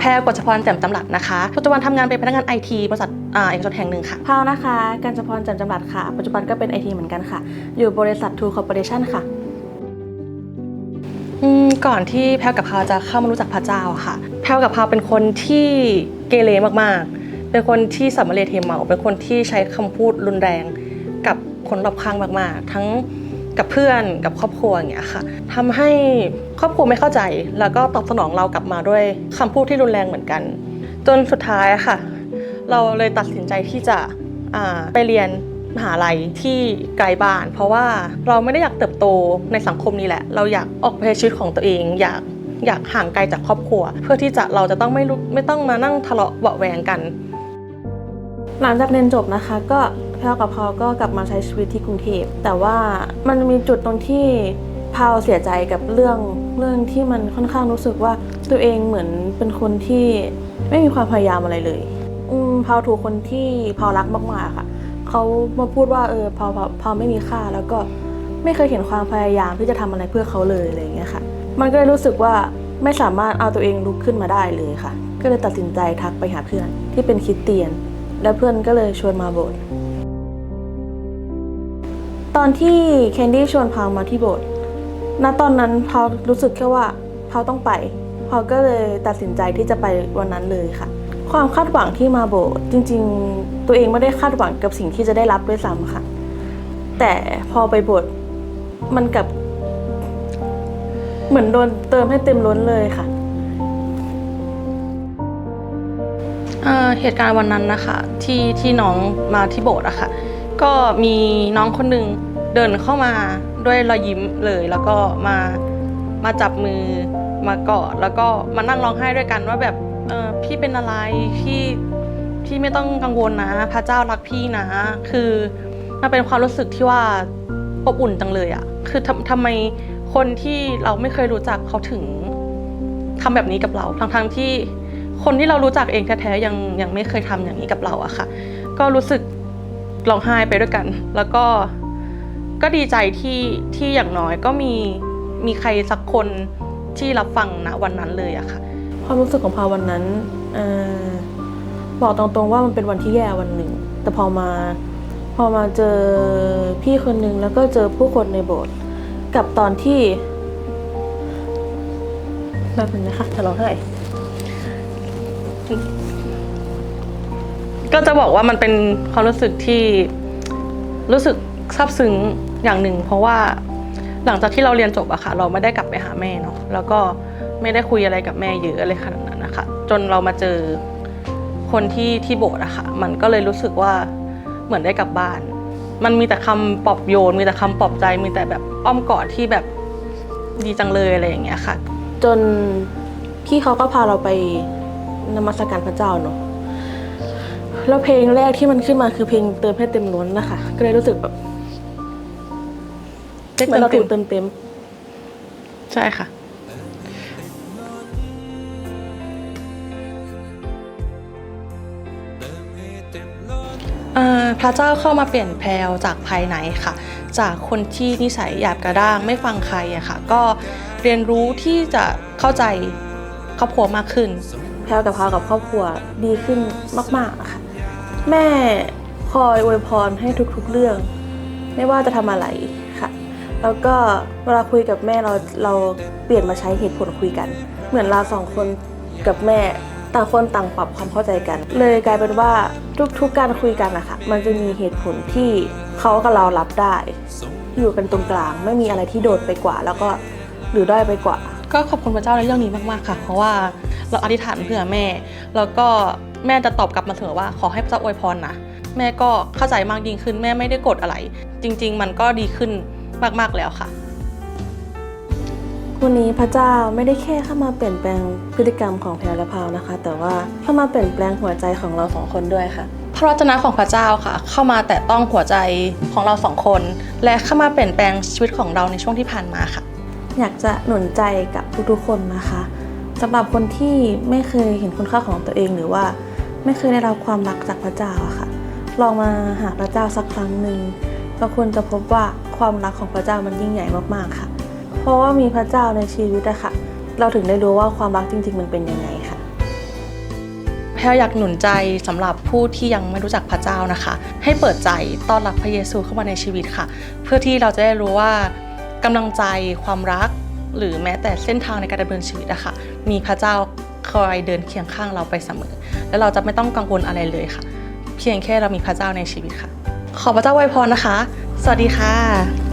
แพรกฎชพรแจ่มจำหลัดนะคะ ปัจจุบันทำงานเป็นพนักงานไอทีบริษัทอ่าเอกชนแห่งหนึ่งค่ะพาวนะคะการจพรจันทร์จำรัดค่ะ ปัจจุบันก็เป็นไอทีเหมือนกันค่ะ อยู่บริษัททูคอร์ปอเรชั่นค่ะอืมก่อนที่แพลวกับพาวจะเข้ามารู้จักพระเจ้าอะค่ะ แพลวกับพาวเป็นคนที่เกเรมากๆ เป็นคนที่สัมมาเลเทเมาเป็นคนที่ใช้คำพูดรุนแรงกับคนรอบข้างมากๆ ทั้งกับเพื่อนกับครอบครัวอย่างเงี้ยค่ะทำให้ ครอบครัวไม่เข้าใจแล้วก็ตอบสนองเรากลับมาด้วยคำพูดที่รุนแรงเหมือนกัน จนสุดท้ายอะค่ะ เราเลยตัดสินใจที่จะไปเรียนมหาลัยที่ไกลบ้าน เพราะว่าเราไม่ได้อยากเติบโตในสังคมนี้แหละ เราอยากออกไปใช้ชีวิตของตัวเอง อยากอยากห่างไกลจากครอบครัว เพื่อที่จะเราจะต้องไม่ไม่ต้องมานั่งทะเลาะเบาแวงกัน หลังจากเรียนจบนะคะ ก็แพลวกับพาวก็กลับมาใช้ชีวิตที่กรุงเทพแต่ว่ามันมีจุดตรงที่ พาวเสียใจกับเรื่องเรื่องที่มันค่อนข้างรู้สึกว่าตัวเองเหมือนเป็นคนที่ไม่มีความพยายามอะไรเลย อืมพาวถูกคนที่พาวรักมากๆค่ะเขามาพูดว่าเออพาวพาวพาวไม่มีค่าแล้วก็ไม่เคยเห็นความพยายามที่จะทำอะไรเพื่อเขาเลยอะไรอย่างเงี้ยค่ะ มันก็เลยรู้สึกว่าไม่สามารถเอาตัวเองลุกขึ้นมาได้เลยค่ะ ก็เลยตัดสินใจทักไปหาเพื่อนที่เป็นคริสเตียน แล้วเพื่อนก็เลยชวนมาโบสถ์ตอนที่แคนดี้ชวนพาวมาที่โบสถ์ ณตอนนั้นพาวรู้สึกแค่ว่าพาวต้องไปพาวก็เลยตัดสินใจที่จะไปวันนั้นเลยค่ะ ความคาดหวังที่มาโบต์จริง ๆ ตัวเองไม่ได้คาดหวังกับสิ่งที่จะได้รับด้วยซ้ำค่ะ แต่พอไปโบสถ์มันกับ เหมือนโดนเติมให้เต็มล้นเลยค่ะอ่าเหตุการณ์วันนั้นนะคะที่ที่น้องมาที่โบสถ์อะค่ะ ก็มีน้องคนหนึ่ง เดินเข้ามาด้วยรอยยิ้มเลยแล้วก็มามาจับมือมากอดแล้วก็มานั่งร้องไห้ด้วยกันว่าแบบเออพี่เป็นอะไรพี่พี่ไม่ต้องกังวลนะ พระเจ้ารักพี่นะ คือมันเป็นความรู้สึกที่ว่าอบอุ่นจังเลยอะคือทำทำไมคนที่เราไม่เคยรู้จักเขาถึงทำแบบนี้กับเราทั้งทั้งที่คนที่เรารู้จักเองแท้ๆยังยังไม่เคยทำอย่างนี้กับเราอะค่ะ ก็รู้สึกร้องไห้ไปด้วยกัน แล้วก็ ก็ดีใจที่ที่อย่างน้อยก็มีมีใครสักคนที่รับฟังนะวันนั้นเลยอะค่ะ ความรู้สึกของพาววันนั้นเออบอกตรงๆว่ามันเป็นวันที่แย่วันหนึ่ง แต่พอมาพอมาเจอพี่คนหนึ่งแล้วก็เจอผู้คนในโบสถ์กับตอนที่แบบนึงนะคะจะร้องไห้ก็จะบอกว่ามันเป็นความรู้สึกที่รู้สึก ซาบซึ้งอย่างหนึ่ง เพราะว่าหลังจากที่เราเรียนจบอะค่ะ เราไม่ได้กลับไปหาแม่เนาะแล้วก็ไม่ได้คุยอะไรกับแม่เยอะอะไรขนาดนั้นนะคะจนเรามาเจอคนที่ที่โบสถ์อะค่ะมันก็เลยรู้สึกว่าเหมือนได้กลับบ้าน มันมีแต่คำปลอบโยน มีแต่คำปลอบใจมีแต่แบบอ้อมกอดที่แบบดีจังเลยอะไรอย่างเงี้ยค่ะ จนพี่เขาก็พาเราไปนมัสการพระเจ้าเนาะแล้วเพลงแรกที่มันขึ้นมาคือเพลงเติมให้เต็มล้นนะคะก็เลยรู้สึกแบบ เหมือนเราถูกเติมเต็ม ใช่ค่ะเอ่อพระเจ้าเข้ามาเปลี่ยนแพลวจากภายในค่ะ จากคนที่นิสัยหยาบกระด้างไม่ฟังใครอะค่ะ ก็เรียนรู้ที่จะเข้าใจครอบครัวมากขึ้น แพลวกับพาวกับครอบครัวดีขึ้นมากๆอะค่ะ แม่คอยอวยพรให้ทุกๆเรื่อง ไม่ว่าจะทำอะไรค่ะ แล้วก็เวลาคุยกับแม่เราเราเปลี่ยนมาใช้เหตุผลคุยกัน เหมือนเราสองคนกับแม่ต่างคนต่างปรับความเข้าใจกัน เลยกลายเป็นว่าทุกๆการคุยกันอะคะมันจะมีเหตุผลที่เขากับเรารับได้ อยู่กันตรงกลาง ไม่มีอะไรที่โดดไปกว่า แล้วก็หรือด้อยไปกว่า ก็ขอบคุณพระเจ้าในเรื่องนี้มากๆค่ะ เพราะว่าเราอธิษฐานเผื่อแม่ แล้วก็แม่จะตอบกลับมาเสมอว่าขอให้พระเจ้าอวยพรนะแม่ก็เข้าใจมากยิ่งขึ้นแม่ไม่ได้กดอะไร จริง ๆ มันก็ดีขึ้น มาก ๆ แล้วค่ะ วันนี้พระเจ้าไม่ได้แค่เข้ามาเปลี่ยนแปลงพฤติกรรมของแพรและพาวนะคะ แต่ว่าเข้ามาเปลี่ยนแปลงหัวใจของเราสองคนด้วยค่ะ พระวจนะของพระเจ้าค่ะ เข้ามาแตะต้องหัวใจของเราสองคน และเข้ามาเปลี่ยนแปลงชีวิตของเราในช่วงที่ผ่านมาค่ะ อยากจะหนุนใจกับทุกๆคนนะคะสำหรับคนที่ไม่เคยเห็นคุณค่าของตัวเองหรือว่า ไม่เคยได้รับความรักจากพระเจ้าอะค่ะ ลองมาหาพระเจ้าสักครั้งหนึ่ง เราควรจะพบว่าความรักของพระเจ้ามันยิ่งใหญ่มากๆค่ะ เพราะว่ามีพระเจ้าในชีวิตอะค่ะ เราถึงได้รู้ว่าความรักจริง ๆ มันเป็นยังไงค่ะแพลอยากหนุนใจสำหรับผู้ที่ยังไม่รู้จักพระเจ้านะคะ ให้เปิดใจต้อนรับพระเยซูเข้ามาในชีวิตค่ะ เพื่อที่เราจะได้รู้ว่ากำลังใจความรัก หรือแม้แต่เส้นทางในการดำเนินชีวิตอะค่ะ มีพระเจ้าคอยเดินเคียงข้างเราไปเสมอ และเราจะไม่ต้องกังวลอะไรเลยค่ะ เพียงแค่เรามีพระเจ้าในชีวิตค่ะ ขอพระเจ้าไวยพรนะคะ สวัสดีค่ะ